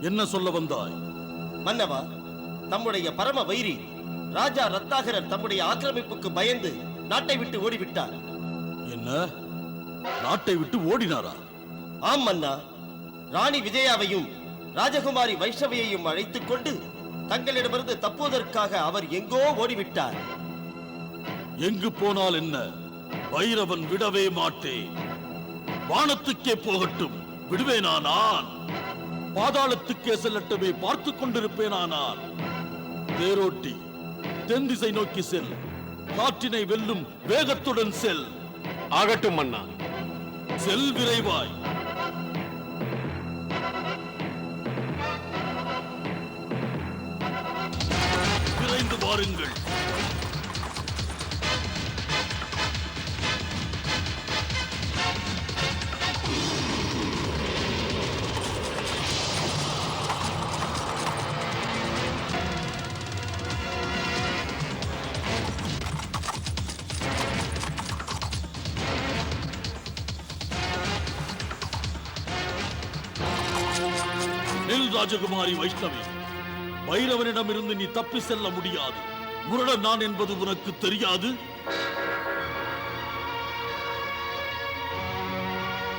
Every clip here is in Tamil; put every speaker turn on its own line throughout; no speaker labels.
என்ன சொல்ல வந்தாய்?
மன்னவா தம்முடைய பரம வைரி ராஜா ரத்தாகரர் தம்முடைய ஆக்கிரமிப்புக்கு பயந்து நாட்டை விட்டு ஓடிவிட்டார்.
என்ன? நாட்டை விட்டு ஓடினாரா?
ஆம் மன்னா ராணி விஜயாவையும் ராஜகுமாரி வைஷ்ணவியையும் அழைத்துக் கொண்டு தங்களிடமிருந்து தப்புவதற்காக அவர் எங்கோ ஓடிவிட்டார்.
எங்கு போனால் என்ன? பைரவன் விடவே மாட்டேன். வானத்துக்கே போகட்டும். விடுவேனா நான்? பாதாளத்துக்கே செல்லட்டுமே பார்த்துக் கொண்டிருப்பேனானால். தேரோட்டி தென் திசை நோக்கி செல். காற்றினை வெல்லும் வேகத்துடன் செல்.
ஆகட்டும் மன்னா
செல் விரைவாய். விரைந்து வாருங்கள். நெல் ராஜகுமாரி வைஷ்ணவி பைரவனிடமிருந்து நீ தப்பி செல்ல முடியாது. முரடன் நான் என்பது உனக்கு தெரியாது.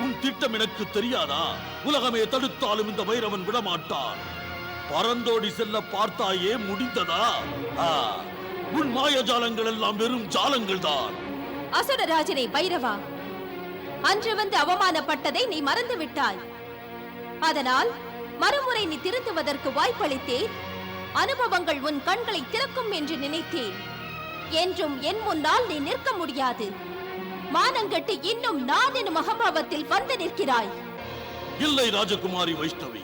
உன் திட்டம் எனக்கு தெரியாதா? உலகமே தடுத்தாலும் இந்த பைரவன் விடமாட்டான். பறந்தோடி செல்ல பார்த்தாயே முடிந்ததா? உன் மாயஜாலங்கள் எல்லாம் வெறும் ஜாலங்கள் தான்.
அசுரராஜனை பைரவா அன்று வந்து அவமானப்பட்டதை நீ மறந்து விட்டாய் அதனால் மறுமுறை நீ திருந்துவதற்கு வாய்ப்பளித்தேன். அனுபவங்கள் உன் கண்களை திறக்கும் என்று நினைத்தேன். என்றும் என் முன்னால் நீ நிற்க முடியாது. மானங்கட்டு இன்னும் நான் எனும் அகம்பாவத்தில் வந்து நிற்கிறாய்.
இல்லை ராஜகுமாரி வைஷ்ணவி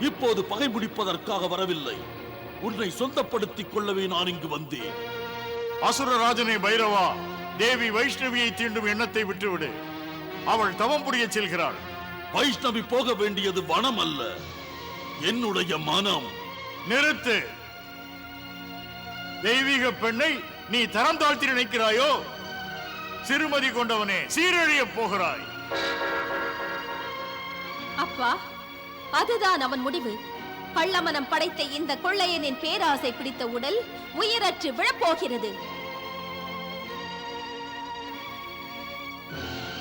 இப்போது பகை முடிப்பதற்காக வரவில்லை. உன்னை சொந்தப்படுத்திக் கொள்ளவே நான் இங்கு வந்தேன்.
அசுரராஜனை பைரவா தேவி வைஷ்ணவியை தீண்டும் எண்ணத்தை விட்டுவிடு. அவள் தவம் புரிய செல்கிறாள்.
வைஷ்ணவி போக வேண்டியது வனம் அல்ல என்னுடைய மனம்.
நிறுத்து. தெய்வீக பெண்ணை நீ தரம் தாழ்த்தி நினைக்கிறாயோ? சிறுமதி கொண்டவனே சீரழியப் போகிறாய்.
அப்பா அதுதான் அவன் முடிவு. கள்ளமனம் படைத்த இந்த கொள்ளையனின் பேராசை பிடித்த உடல் உயிரற்று விழப்போகிறது.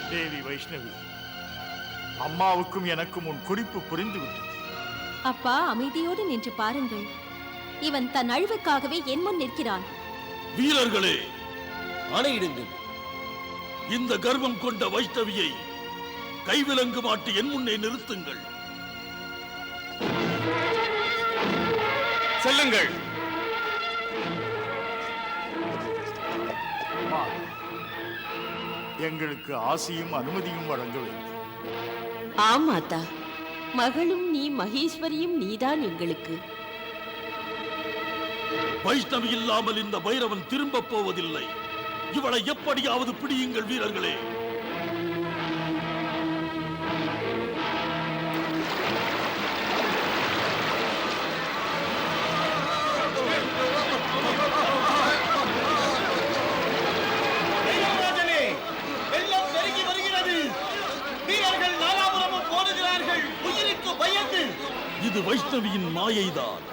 தேவி வைஷ்ணவி அம்மாவுக்கும் எனக்கும் உன் குறிப்பு புரிந்துவிட்டது.
அப்பா அமைதியோடு நின்று பாருங்கள். இவன் தன் அழிவுக்காகவே என் முன் நிற்கிறான்.
வீரர்களே
ஆணையிடுங்கள்
இந்த கர்வம் கொண்ட வைஷ்ணவியை கைவிலங்கு மாட்டி என் முன்னே நிறுத்துங்கள்.
செல்லுங்கள்.
எங்களுக்கு ஆசையும் அனுமதியும் வழங்க வேண்டும்.
ஆமாத்தா மகளும் நீ மகேஸ்வரியும் நீதான் எங்களுக்கு.
வைஷ்ணவி இல்லாமல் இந்த பைரவன் திரும்பப் போவதில்லை. இவளை எப்படியாவது பிடியுங்கள் வீரர்களே. வைஷ்ணவியின் மாயைதான்.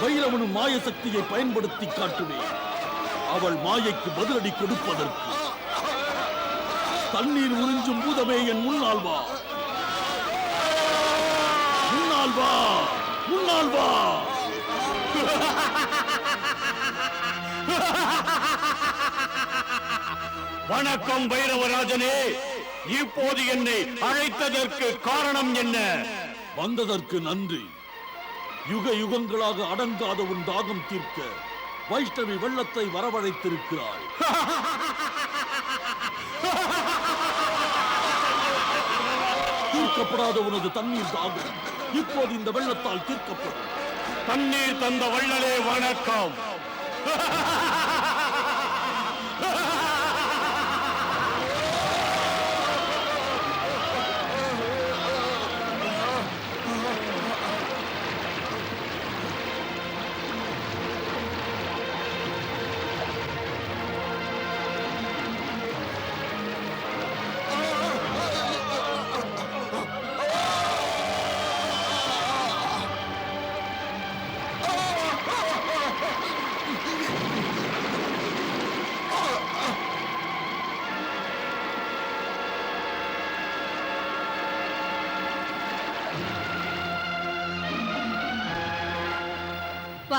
பைரவனும் மாய சக்தியை பயன்படுத்தி காட்டுவேன். அவள் மாயைக்கு பதிலடி கொடுப்பதற்கு. தண்ணீர் உறிஞ்சும் பூதமே என் முன்னால் வா. முன்னால் வா. முன்னால் வா.
வணக்கம் பைரவராஜனே. இப்போது என்னை அழைத்ததற்கு காரணம் என்ன?
வந்ததற்கு நன்றி. யுக யுகங்களாக அடங்காத உன் தாகம் தீர்க்க வைஷ்ணவி வெள்ளத்தை வரவழைத்திருக்கிறாள். தீர்க்கப்படாத உனது தண்ணீர் தாகம் இப்போது இந்த வெள்ளத்தால் தீர்க்கப்படும்.
தண்ணீர் தந்த வள்ளலே வணக்கம்.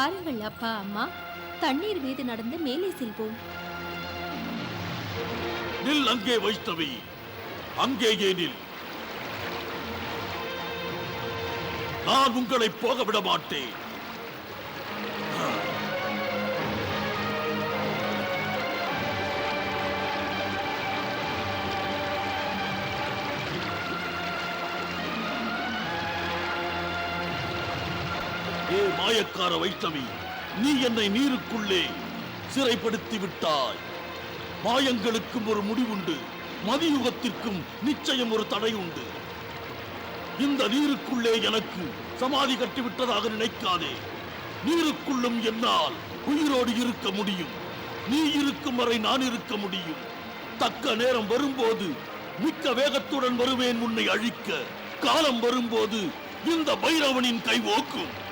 வாருங்கள் அப்பா அம்மா. தண்ணீர் மீது நடந்து மேலே செல்வோம்.
நில் அங்கே வைஷ்ணவி. அங்கேயே நில்? நான் உங்களை போக விட மாட்டேன். ஏ மாயக்கார வைஷ்ணவி நீ என்னை நீருக்குள்ளே சிறைப்படுத்தி விட்டாய் மாயங்களுக்கும் ஒரு முடிவுண்டு மதியுகத்திற்கும் நிச்சயம் ஒரு தடை உண்டு இந்த நீருக்குள்ளே எனக்கு சமாதி கட்டிவிட்டதாக நினைக்காதே. நீருக்குள்ளும் என்னால் உயிரோடு இருக்க முடியும். நீ இருக்கும் வரை நான் இருக்க முடியும். தக்க நேரம் வரும்போது மிக்க வேகத்துடன் வருவேன் உன்னை அழிக்க. காலம் வரும்போது இந்த பைரவனின் கை ஓக்கும்.